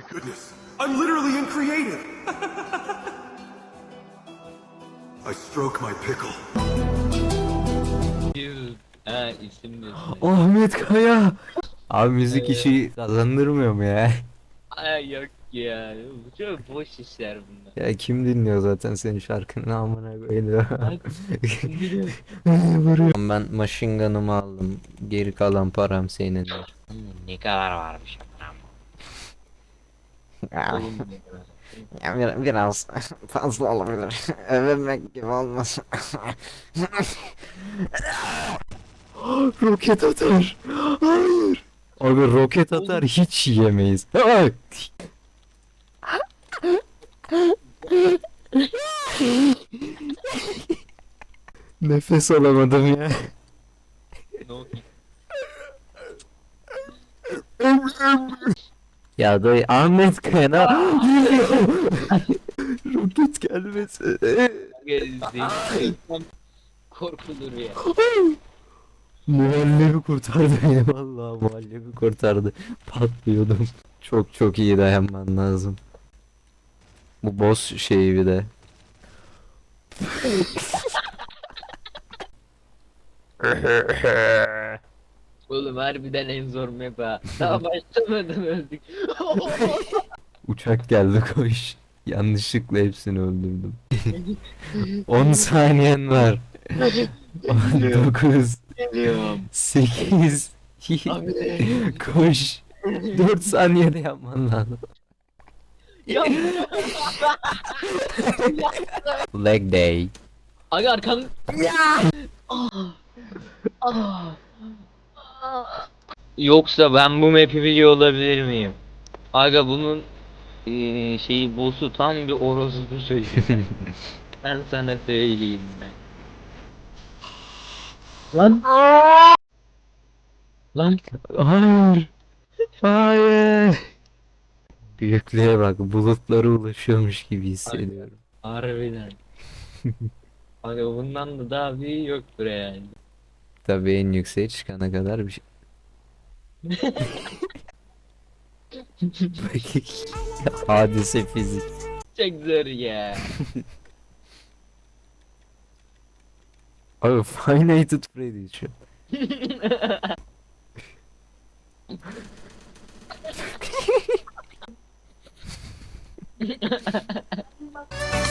my goodness. I'm literally in creative. I stroke my pickle. Bir ha isim diyorsun. Ahmet Kaya. Abi müzik işi kazandırmıyor mu ya? Ay yok ya. Bu çok boş işler bunlar. Ya kim dinliyor zaten senin şarkını amına koydu. Ay, biliyorum. Vuruyorum. Ben machine gun'ımı aldım. Geri kalan param senindir. Hmm, ne kadar varmış Ya bir- biraz fazla olabilir. Övünmek gibi olmasın. roket atar. Hayır. Abi roket atar hiç yiyemeyiz. Ay. Nefes alamadım ya. No. Ya dayı Ahmet Kayana roket gelmesin. Gezdim. Korkulur ya. Muhallebi kurtardı beni vallahi muhallebi kurtardı. Patlıyordum. Çok çok iyi dayanman lazım. Bu boss şeyi bir de. Oğlum harbiden en zor map ha. Daha başlamadım öldük. Uçak geldi koş. Yanlışlıkla hepsini öldürdüm. 10 saniyen var. 9 Geliyorum. 8 Abi. Koş. 4 saniyede yapman lazım. Ya. Leg day. Aga arkan. Ah. Ah. Yoksa ben bu map'i biliyor olabilir miyim? Aga bunun eee, şeyi boss'u tam bir orospu çocuğu. ben sana söyleyeyim ben. Lan. Lan. Hayır. Hayır. Büyüklüğe bak bulutlara ulaşıyormuş gibi hissediyorum. Harbiden. Aga bundan da daha büyüğü yoktur yani. Tabii en yükseğe çıkana kadar bir şey. Hadise fizik. Çok zor ya. Abi Finite Freddy şu.